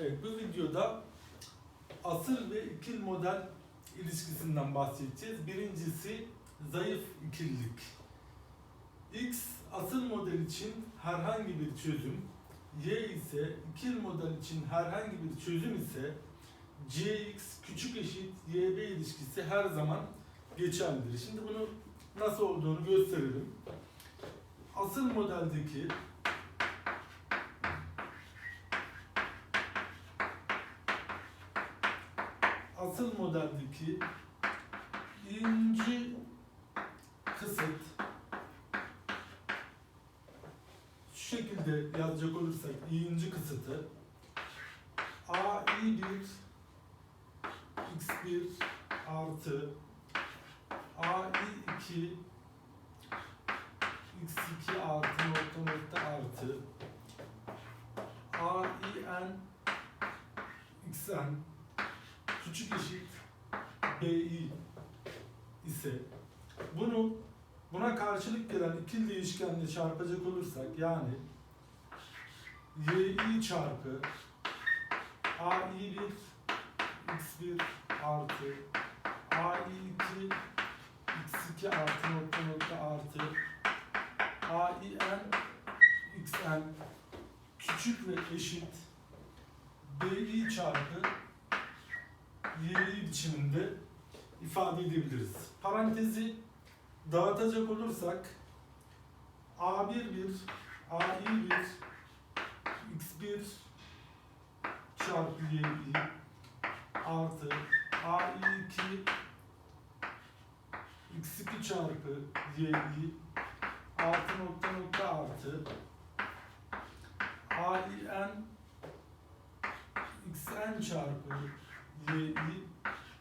Evet, bu videoda asıl ve ikil model ilişkisinden bahsedeceğiz. Birincisi zayıf ikililik. X asıl model için herhangi bir çözüm, Y ise ikil model için herhangi bir çözüm ise Cx küçük eşit YB ilişkisi her zaman geçerlidir. Şimdi bunu nasıl olduğunu gösterelim. Asıl modeldeki asıl modeldeki inci kısıt. Şu şekilde yazacak olursak inci kısıtı. AI1 x1 artı AI2 x2 artı nokta nokta artı AIN xn küçük eşit BI ise bunu buna karşılık gelen ikili değişkenle çarpacak olursak yani YI çarpı AI1 x1 artı AI2 x2 artı nokta nokta artı AIN xn küçük ve eşit BI çarpı y'yi biçiminde ifade edebiliriz. Parantezi dağıtacak olursak A11 AI1 x1 çarpı y'yi artı AI2 x2 çarpı y'yi artı nokta nokta artı AIN xn çarpı y'yi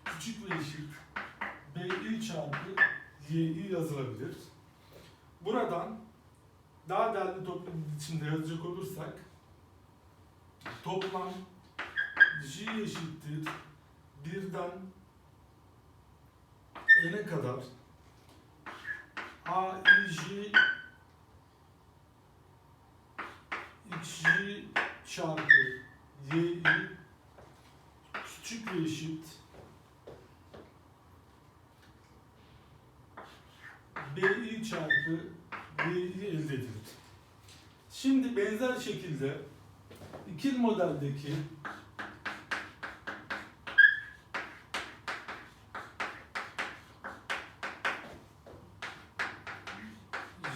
küçük ve eşit bi çarpı y'yi yazılabilir. Buradan daha değerli toplu biçimde yazacak olursak toplam j eşittir birden n'e kadar a j xj çarpı y'yi küçük ve eşit BI çarpı B'yi elde edilir. Şimdi benzer şekilde ikil modeldeki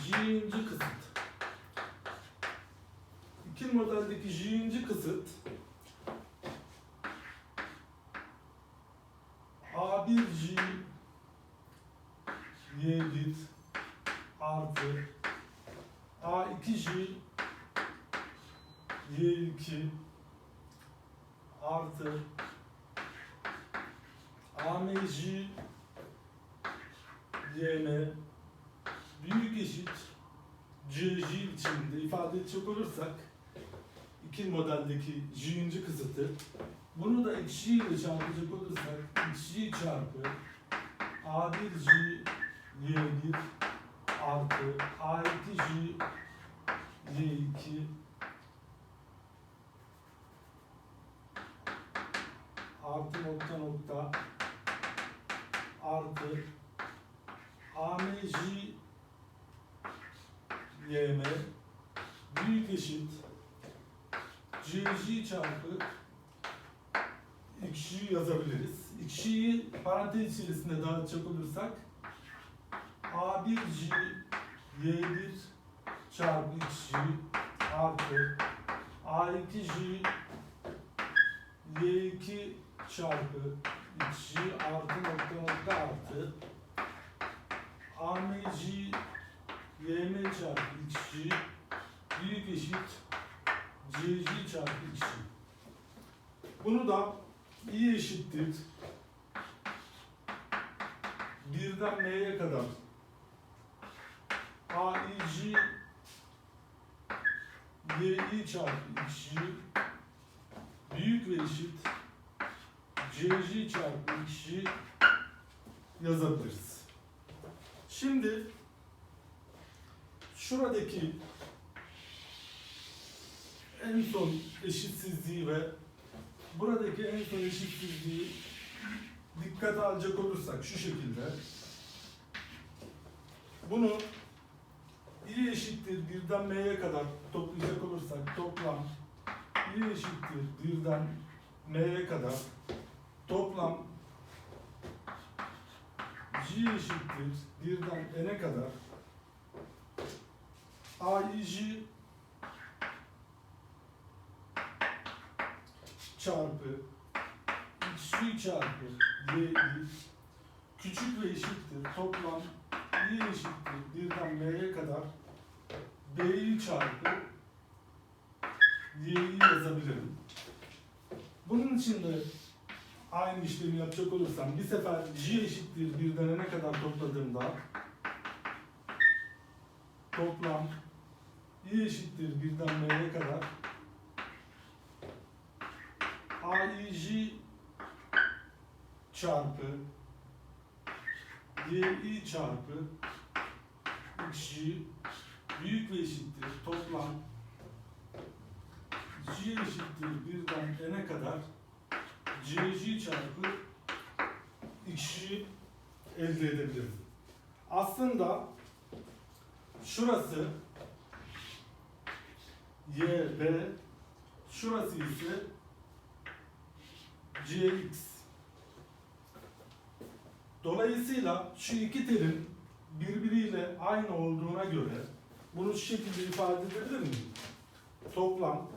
J'inci kısıt ikil modeldeki J'inci kısıt A1J Y1 artı A2J Y2 artı AMJ YN büyük eşit CJ biçiminde ifade edecek olursak ikil modeldeki J'inci kısıtı. Bunu da xj ile çarpacak olursak xj çarpı a1j y1 artı a2j y2 artı nokta nokta. Artı amj ym büyük eşit. Cj çarpı x'yi yazabiliriz. x'yi parantez içerisinde dağıtacak olursak a1j y1 çarpı x'y artı a2j y2 çarpı x'y artı nokta nokta artı amj ym çarpı x'y büyük eşit cj çarpı x'y. Bunu da i eşittir birden n'ye kadar AIG YI çarpı XY büyük ve eşit CJ çarpı XY yazabiliriz. Şimdi şuradaki en son eşitsizliği ve buradaki en son eşitsizliği dikkate alacak olursak şu şekilde. Bunu i eşittir birden m'ye kadar toplayacak olursak toplam i eşittir birden m'ye kadar toplam j eşittir birden n'e kadar a i j çarpı xy çarpı y küçük ve eşittir toplam y eşittir birden m'ye kadar b'yi çarpı y'yi yazabilirim. Bunun için de aynı işlemi yapacak olursam bir sefer j eşittir birden n'e kadar topladığımda toplam y eşittir birden m'ye kadar AIJ çarpı YI çarpı XJ büyük ve eşittir toplam G eşittir birden n'e kadar CJ çarpı XJ elde edebilirim. Aslında şurası YB şurası ise Cx. Dolayısıyla şu iki terim birbiriyle aynı olduğuna göre bunu şu şekilde ifade edebilir miyim? Toplam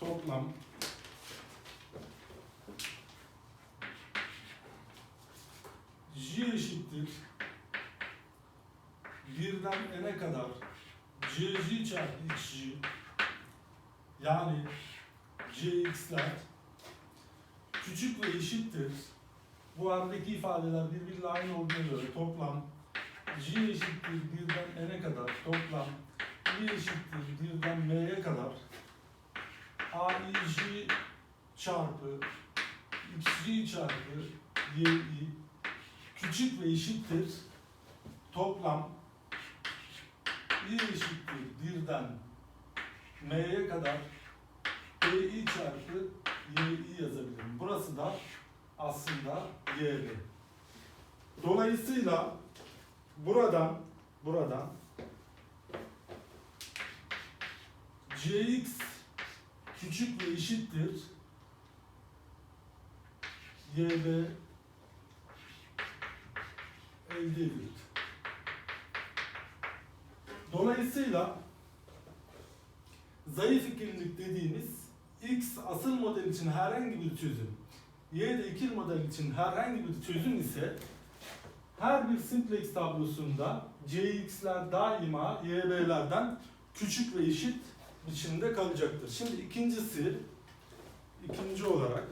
toplam J eşittir birden n'e kadar Cj çarpı xj yani Cx'ler küçük ve eşittir. Bu aradaki ifadeler birbiriyle aynı olduğuna göre toplam J eşittir birden n'e kadar toplam Y eşittir birden m'ye kadar AIJ çarpı XJ çarpı YI küçük ve eşittir toplam Y eşittir birden m'ye kadar bi çarpı yi yazabilirim. Burası da aslında yb. Dolayısıyla buradan buradan cx küçük ve eşittir yb elde edilir. Dolayısıyla zayıf ikililik dediğimiz X asıl model için herhangi bir çözüm, Y de ikili model için herhangi bir çözüm ise her bir simplex tablosunda Cx'ler daima YB'lerden küçük ve eşit biçimde kalacaktır. Şimdi ikincisi, ikinci olarak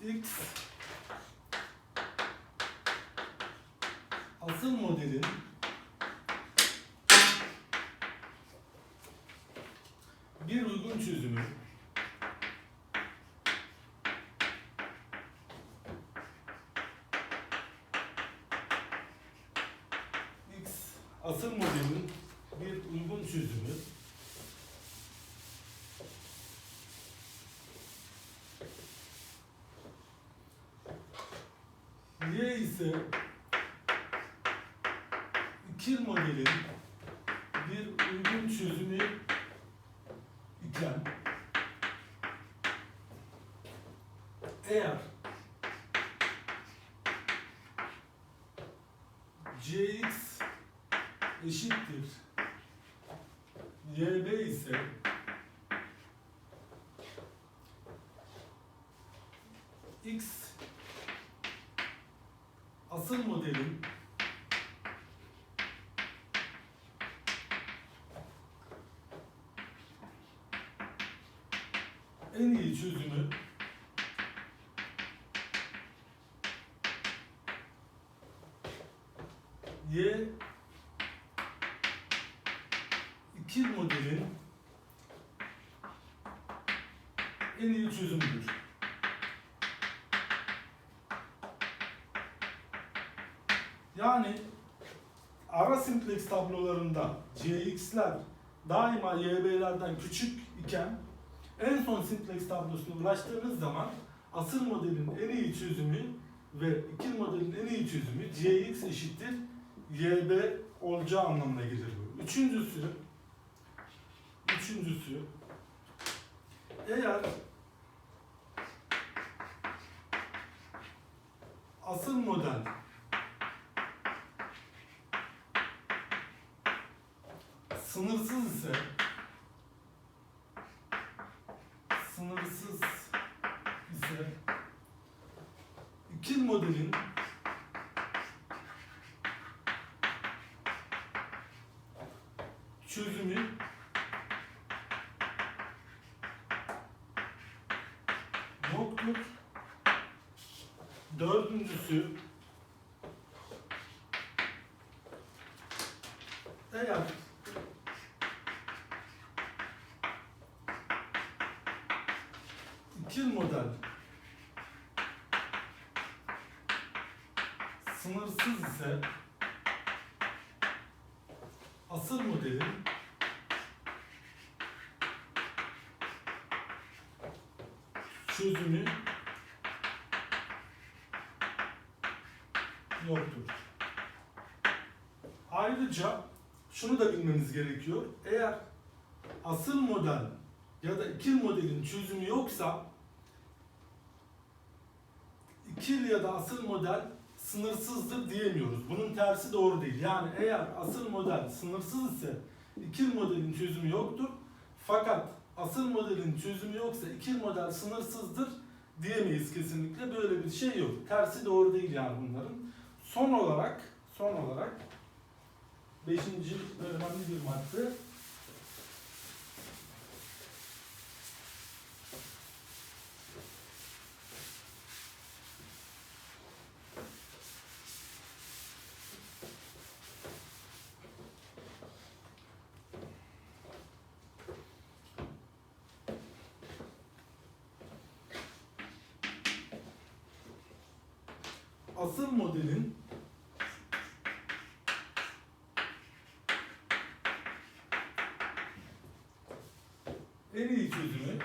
X asıl modelin bir uygun çözümü. X asıl modelin bir uygun çözümü Y ise ikil modelin bir uygun çözümü iken eğer Cx eşittir YB ise X asıl modelin en iyi çözümü Y ikil modelin en iyi çözümüdür. Yani ara simplex tablolarında cx'ler daima y'b'lerden küçük iken en son simplex tablosuna ulaştığınız zaman asıl modelin en iyi çözümü ve ikil modelin en iyi çözümü cx eşittir yb olacağı anlamına gelir bu. Üçüncüsü üçüncüsü eğer asıl model sınırsız ise sınırsız ise ikil modelin çözümü yoktur. Dördüncüsü eğer ikil model sınırsız ise asıl modelin çözümü yoktur. Ayrıca şunu da bilmeniz gerekiyor. Eğer asıl model ya da ikil modelin çözümü yoksa ikil ya da asıl model sınırsızdır diyemiyoruz. Bunun tersi doğru değil. Yani eğer asıl model sınırsız ise ikil modelin çözümü yoktur. Fakat asıl modelin çözümü yoksa ikil model sınırsızdır diyemeyiz kesinlikle. Böyle bir şey yok. Tersi doğru değil yani bunların. Son olarak son olarak beşinci önemli bir madde asıl modelin en iyi çözümü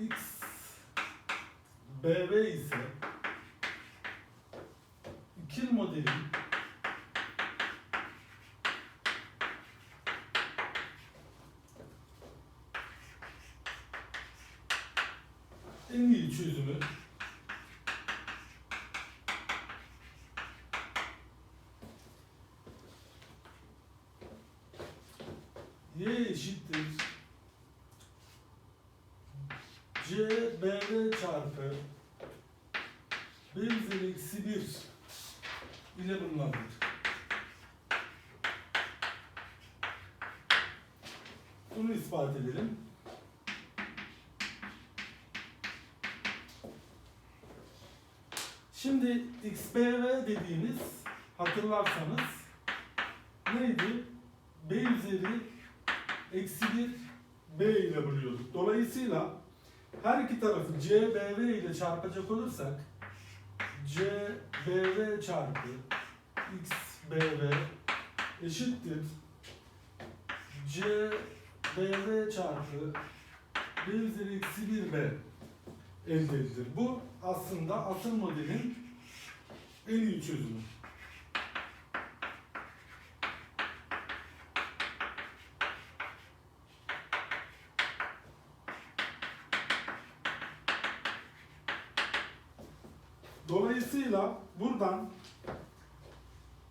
x bb ise ikil modelin en iyi çözümü y eşittir c bv çarpı 1 üzeri eksi 1 ile bulunabilir. Bunu ispat edelim. Şimdi XBV dediğimiz hatırlarsanız neydi? B üzeri eksi 1 B ile bölüyorduk. Dolayısıyla her iki tarafı CBV ile çarpacak olursak CBV çarpı XBV eşittir CBV çarpı B üzeri eksi 1B elde edilir. Bu aslında asıl modelin en iyi çözümü. Dolayısıyla buradan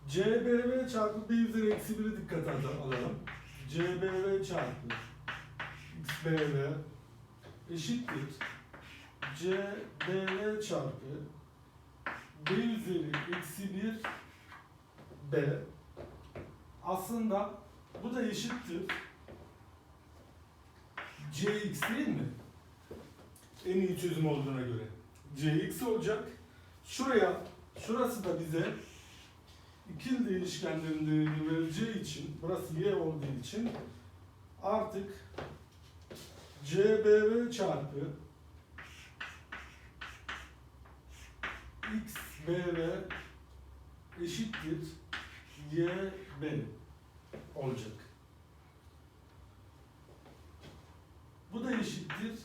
CBV çarpı B üzeri eksi 1'i dikkate al- alalım. CBV çarpı XBV eşittir CBV çarpı B üzeri eksi 1 B aslında bu da eşittir CX değil mi? en iyi çözüm olduğuna göre cx olacak. Şuraya, şurası da bize ikili değişkenlerin değerini vereceği için, burası y olduğu için artık cbv çarpı xbv eşittir yb olacak. Bu da eşittir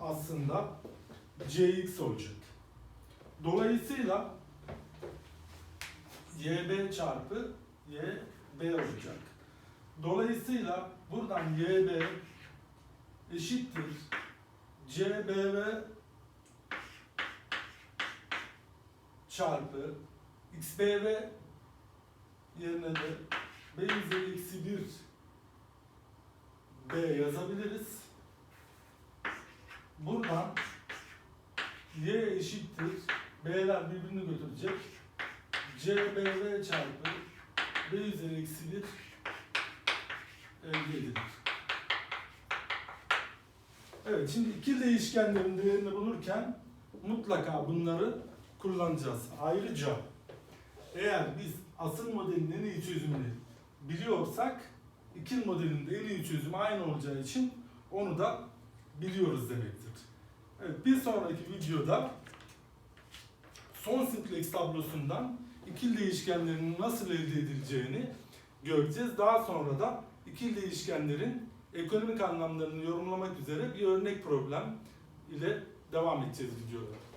aslında cx olacak. Dolayısıyla yb çarpı yb olacak. Dolayısıyla buradan yb eşittir cbv çarpı xbv yerine de b üzeri eksi 1 b yazabiliriz. Buradan y eşittir b'ler birbirini götürecek. cbv çarpı b üzeri eksi 1 elde edilir. Evet şimdi iki değişkenlerin değerini bulurken mutlaka bunları kullanacağız. Ayrıca eğer biz asıl modelin en iyi çözümünü biliyorsak ikil modelin de en iyi çözümü aynı olacağı için onu da biliyoruz demektir. Evet, bir sonraki videoda son simplex tablosundan ikil değişkenlerin nasıl elde edileceğini göreceğiz. Daha sonra da ikil değişkenlerin ekonomik anlamlarını yorumlamak üzere bir örnek problem ile devam edeceğiz videoda.